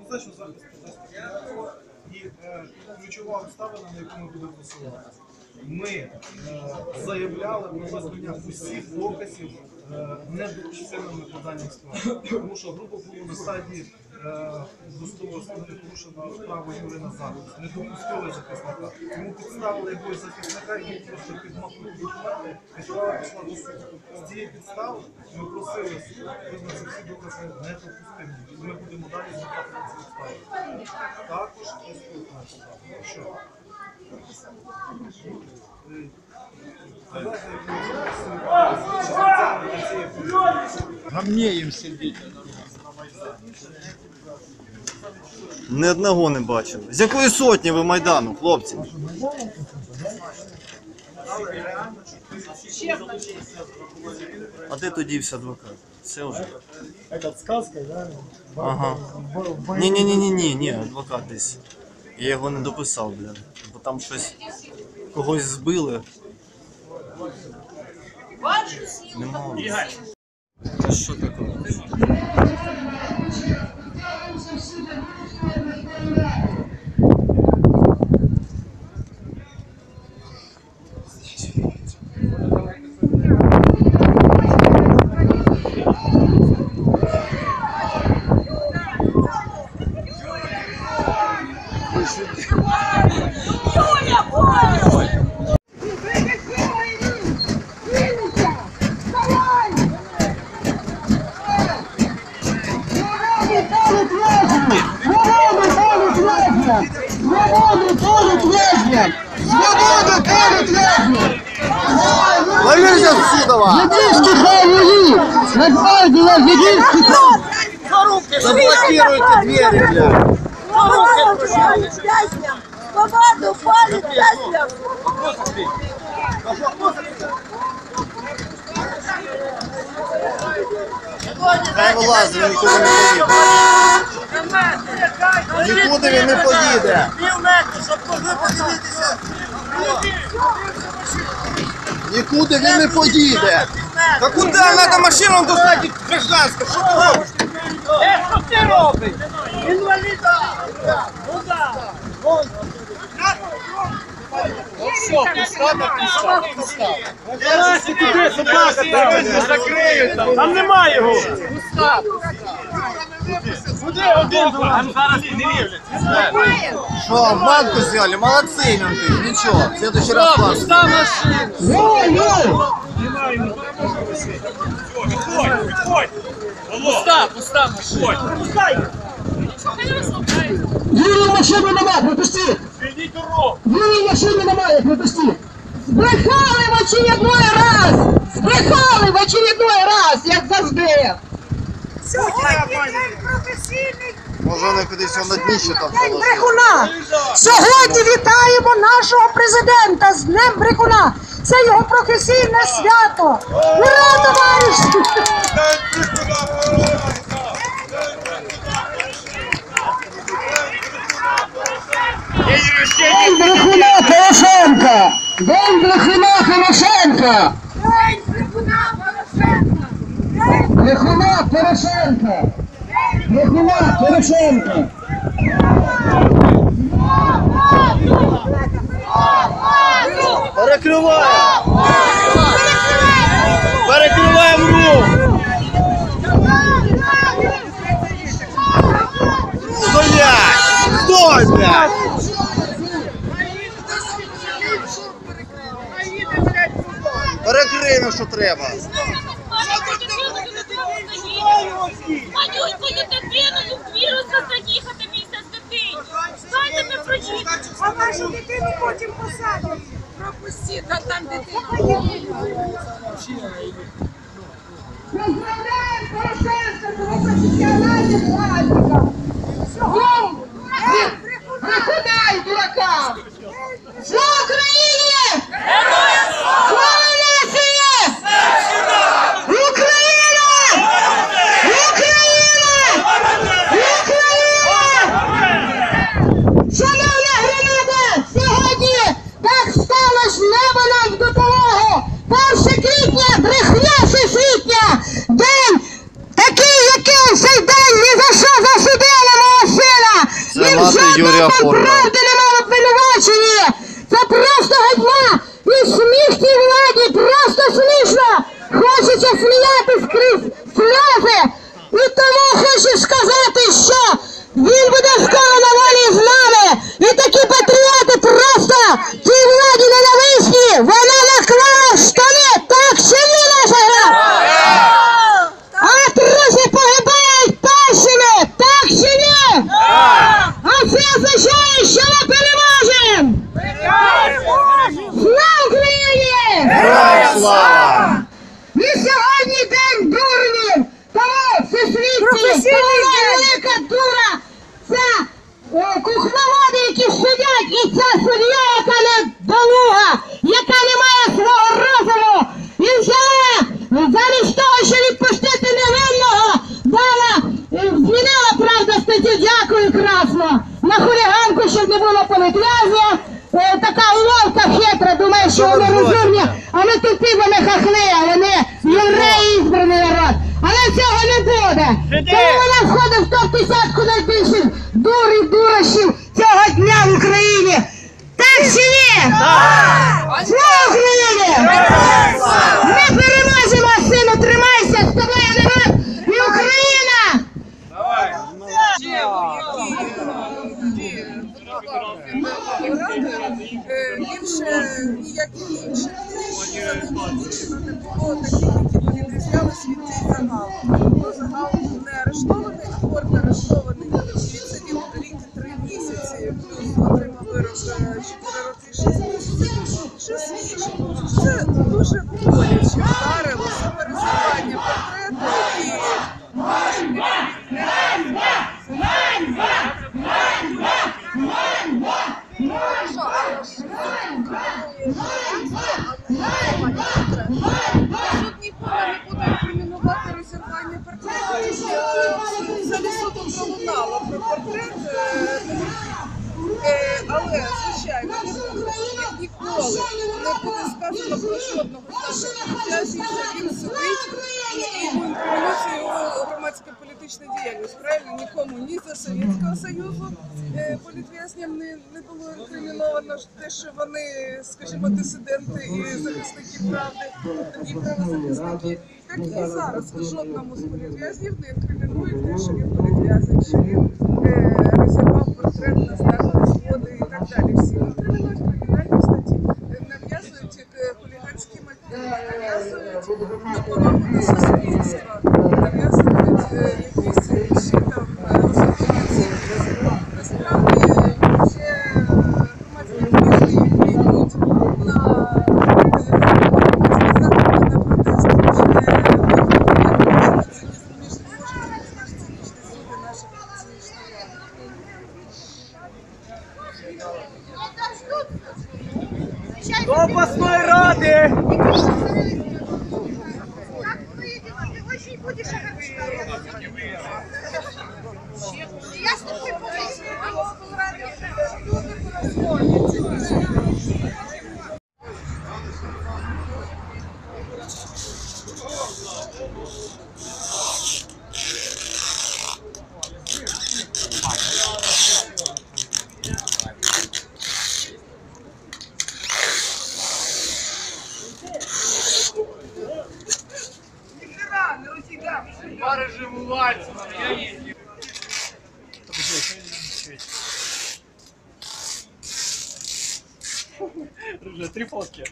Однозначно захист. І ключова обставина, на яку ми будемо посилати. Ми заявляли про визнання усіх доказів недопустимими поданням справи. Тому що група була на стадії е, достового складу порушена справа Юрія Назарова. Не допустили захисника. Тому підставили якогось захисника і просто підмахнув документи, і справа пішла до суду. З цієї підстави ми просили суд визнати всі докази недопустимими. І Ми будемо далі звертати на ці справи. Також і спілкуватися. Що? Гамнеем сидіть. Ні одного не бачив. З якої сотні ви Майдану, хлопці? А де тоді вся адвокат? Все вже. Этот сказкой, да? Ага. Ні, ні, ні, ні, ні, ні, адвокат десь. Я його не дописав, бля. Бо там щось когось збили. Нема. Що таке? Свободу перед вежнем! Валерія Судова! Ведиски хай вели! Нагвардия ведиски Заблокируйте двері, бля! Свободу палить вязням! Свободу палить вязням! Хай вилазить, він нікуди не поїде. Нікуди він не поїде. Нікуди він не поїде. Та куди треба машину достати гражданську? Що ти робиш? Е, що ти робиш? Інваліда! Все, пуста, пуста, пуста. Закриють там. Немає його. Пуста, один? Зараз. Що, банку зняли? Молодці, менти. Нічого, в следующий раз класс. Пуста машина. Пуста, пуста машина. Юрій машини немає, пропусти! Звільніть дорогу. Юрій машини немає, пропусти! Збрехали в очередной раз! Збрехали в очередной раз, як завжди! Сьогодні день професійних Може вони кудись на дні ще там День положили. брехуна! Сьогодні вітаємо нашого президента з Днем брехуна! Це його професійне свято! Ура, товариші! День День брехуна Порошенка! день брехуна Порошенка! Брехуна Порошенка! Брехуна Порошенка! Перекриваємо! Перекриємо, що треба. Малюнькою дитиною віруса заїхати місяць дитині. Дайте ми проїдемо. А вашу дитину потім посадять. Пропустіть, а дитина. Поздравляем Порошенко с его профессиональным! Сьогодні Юрія Хорна. правди нема обвинувачення! Це просто гадьма І сміх цій владі просто смішно. Хочеться сміятись крізь сльози. І тому хочу сказати, що він буде скоро на волі з нами. І такі патріоти просто цій владі ненависні. Вона наклала штани. Так чи ні, наша гра? А друзі погибають першими. Так чи ні? А це означає, що ми переможемо! Слава Україні! Слава! І сьогодні день дурнів! Тому всесвітній, тому велика дура! Це кухноводи, які сидять, і ця суддя, яка не долуга, яка не має свого розуму, і взяла замість того, щоб відпустити невинного, дала, змінила, правда, статтю, дякую красно, на хуліганку, щоб не було політв'язня. Е, Така уловка хитра, думає, що вони розумні, а ми тупі, вони хахли, а вони євреї ізбраний народ. Але цього не буде. Тому вона входить в топ-десятку найбільших дур і дурощів цього дня в Україні. Так чи ні? Слава Україні! Ми переможемо, сину, тримайся, з тобою народ і Україна! Е, Більше ніяких інших не було таких, які б відрізняли світ цей загал. Бо загал не арештований, він сидить і йому інкримінується його громадська політична діяльність. Правильно, нікому ні за Совєтського Союзу е, політв'язням не, не було інкриміновано те, що вони, скажімо, дисиденти і захисники правди, і правозахисники. Так і зараз жодному з політв'язнів не інкримінують те, що він політв'язень, що він е, розірвав портрет на знак згоди і так далі. Всі інкримінують До обласної ради! нажимать. Я ездил. Рыжая, три фотки.